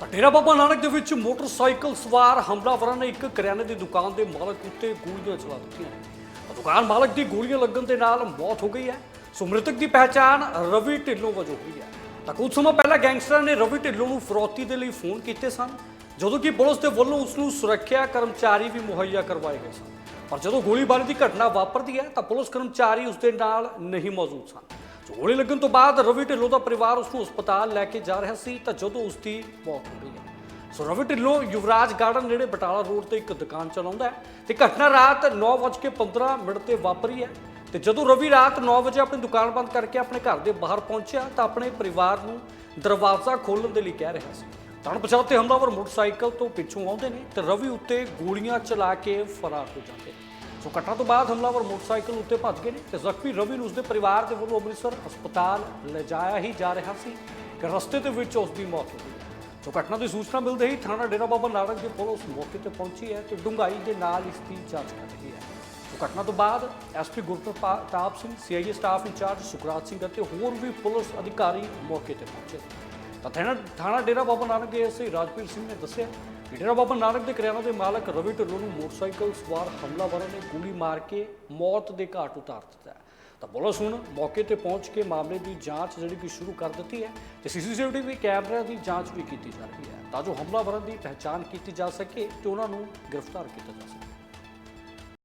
ਤਾਂ ਡੇਰਾ ਬਾਬਾ ਨਾਨਕ ਦੇ ਵਿੱਚ ਮੋਟਰਸਾਈਕਲ ਸਵਾਰ ਹਮਲਾਵਰਾਂ ਨੇ ਇੱਕ ਕਰਿਆਨੇ ਦੀ ਦੁਕਾਨ ਦੇ ਮਾਲਕ ਉੱਤੇ ਗੋਲੀਆਂ ਚਲਾ ਦਿੱਤੀਆਂ ਤਾਂ ਦੁਕਾਨ ਮਾਲਕ ਦੀ ਗੋਲੀਆਂ ਲੱਗਣ ਦੇ ਨਾਲ ਮੌਤ ਹੋ ਗਈ ਹੈ। ਸੋ ਮ੍ਰਿਤਕ ਦੀ ਪਹਿਚਾਣ ਰਵੀ ਢਿੱਲੋਂ ਵਜੋਂ ਹੋਈ ਹੈ। ਤਾਂ ਕੁਝ ਸਮਾਂ ਪਹਿਲਾਂ ਗੈਂਗਸਟਰਾਂ ਨੇ ਰਵੀ ਢਿੱਲੋਂ ਨੂੰ ਫਰੋਤੀ ਦੇ ਲਈ ਫੋਨ ਕੀਤੇ ਸਨ, ਜਦੋਂ ਕਿ ਪੁਲਿਸ ਦੇ ਵੱਲੋਂ ਉਸ ਨੂੰ ਸੁਰੱਖਿਆ ਕਰਮਚਾਰੀ ਵੀ ਮੁਹੱਈਆ ਕਰਵਾਏ ਗਏ ਸਨ। ਪਰ ਜਦੋਂ ਗੋਲੀਬਾਰੀ ਦੀ ਘਟਨਾ ਵਾਪਰਦੀ ਹੈ, ਤਾਂ ਪੁਲਿਸ ਕਰਮਚਾਰੀ ਉਸ ਦੇ ਨਾਲ ਨਹੀਂ ਮੌਜੂਦ ਸਨ। ਗੋਲੀ ਲੱਗਣ ਤੋਂ ਬਾਅਦ ਰਵੀ ਢਿੱਲੋਂ ਦਾ ਪਰਿਵਾਰ ਉਸ ਨੂੰ ਹਸਪਤਾਲ ਲੈ ਕੇ ਜਾ ਰਿਹਾ ਸੀ ਤਾਂ ਜਦੋਂ ਉਸ ਦੀ ਮੌਤ ਹੋ ਗਈ ਹੈ। ਸੋ ਰਵੀ ਢਿੱਲੋਂ ਯੁਵਰਾਜ ਗਾਰਡਨ ਨੇੜੇ ਬਟਾਲਾ ਰੋਡ ਤੇ ਇੱਕ ਦੁਕਾਨ ਚਲਾਉਂਦਾ ਹੈ ਤੇ ਘਟਨਾ ਰਾਤ 9:15 ਮਿੰਟ ਤੇ ਵਾਪਰੀ ਹੈ। ਤੇ ਜਦੋਂ ਰਵੀ ਰਾਤ 9 ਵਜੇ ਆਪਣੀ ਦੁਕਾਨ ਬੰਦ ਕਰਕੇ ਆਪਣੇ ਘਰ ਦੇ ਬਾਹਰ ਪਹੁੰਚਿਆ ਤਾਂ ਆਪਣੇ ਪਰਿਵਾਰ ਨੂੰ ਦਰਵਾਜ਼ਾ ਖੋਲ੍ਹਣ ਦੇ ਲਈ ਕਹਿ ਰਿਹਾ ਸੀ। ਤਾਂ ਪਛਾਤੇ ਹਮਲਾਵਰ ਮੋਟਰਸਾਈਕਲ ਤੋਂ ਪਿੱਛੋਂ ਆਉਂਦੇ ਨੇ ਤੇ ਰਵੀ ਉੱਤੇ ਗੋਲੀਆਂ ਚਲਾ ਕੇ ਫਰਾਰ ਹੋ ਜਾਂਦੇ ਨੇ। ਸੋ ਘਟਨਾ ਤੋਂ ਬਾਅਦ ਹਮਲਾਵਰ ਮੋਟਰਸਾਈਕਲ ਉੱਤੇ ਭੱਜ ਗਏ ਨੇ ਤੇ ਜ਼ਖਮੀ ਰਵੀ ਨੂੰ ਉਸਦੇ ਪਰਿਵਾਰ ਦੇ ਵੱਲੋਂ ਅੰਮ੍ਰਿਤਸਰ ਹਸਪਤਾਲ ਲਿਜਾਇਆ ਹੀ ਜਾ ਰਿਹਾ ਸੀ ਕਿ ਰਸਤੇ ਦੇ ਵਿੱਚ ਉਸ ਦੀ ਮੌਤ ਹੋ ਗਈ। ਹੈ ਸੋ ਘਟਨਾ ਦੀ ਸੂਚਨਾ ਮਿਲਦੇ ਹੀ ਥਾਣਾ ਡੇਰਾ ਬਾਬਾ ਨਾਨਕ ਦੀ ਪੁਲਿਸ ਮੌਕੇ ਤੇ ਪਹੁੰਚੀ ਹੈ ਤੇ ਡੂੰਘਾਈ ਦੇ ਨਾਲ ਇਸ ਦੀ ਜਾਂਚ ਕਰ ਰਹੀ ਹੈ। ਸੋ ਘਟਨਾ ਤੋਂ ਬਾਅਦ SP Gurpartap Singh CIA staff incharge Sukhraj Singh ਅਤੇ ਹੋਰ ਵੀ ਪੁਲਿਸ ਅਧਿਕਾਰੀ ਮੌਕੇ ਤੇ ਪਹੁੰਚੇ। ਤਾਂ ਥਾਣਾ ਥਾਣਾ ਡੇਰਾ ਬਾਬਾ ਨਾਨਕ ਦੇ ਐਸਏ ਰਾਜਪੀਰ ਸਿੰਘ ਨੇ ਦੱਸਿਆ ਕਿ ਡੇਰਾ ਬਾਬਾ ਨਾਨਕ ਦੇ ਕਰਿਆਨਾ ਦੇ ਮਾਲਕ ਰਵੀ ਢਿੱਲੋਂ ਨੂੰ ਮੋਟਰਸਾਈਕਲ ਸਵਾਰ ਹਮਲਾਵਰਾਂ ਨੇ ਗੋਲੀ ਮਾਰ ਕੇ ਮੌਤ ਦੇ ਘਾਟ ਉਤਾਰ ਦਿੱਤਾ ਤਾਂ ਪੁਲਿਸ ਹੁਣ ਮੌਕੇ ਤੇ ਪਹੁੰਚ ਕੇ ਮਾਮਲੇ ਦੀ ਜਾਂਚ ਜਿਹੜੀ ਕਿ ਸ਼ੁਰੂ ਕਰ ਦਿੱਤੀ ਹੈ ਤੇ ਸੀਸੀਟੀਵੀ ਕੈਮਰਿਆਂ ਦੀ ਜਾਂਚ ਵੀ ਕੀਤੀ ਜਾ ਰਹੀ ਹੈ ਤਾਂ ਜੋ ਹਮਲਾਵਰਾਂ ਦੀ ਪਹਿਚਾਣ ਕੀਤੀ ਜਾ ਸਕੇ ਤੇ ਉਹਨਾਂ ਨੂੰ ਗ੍ਰਿਫਤਾਰ ਕੀਤਾ ਜਾ ਸਕੇ।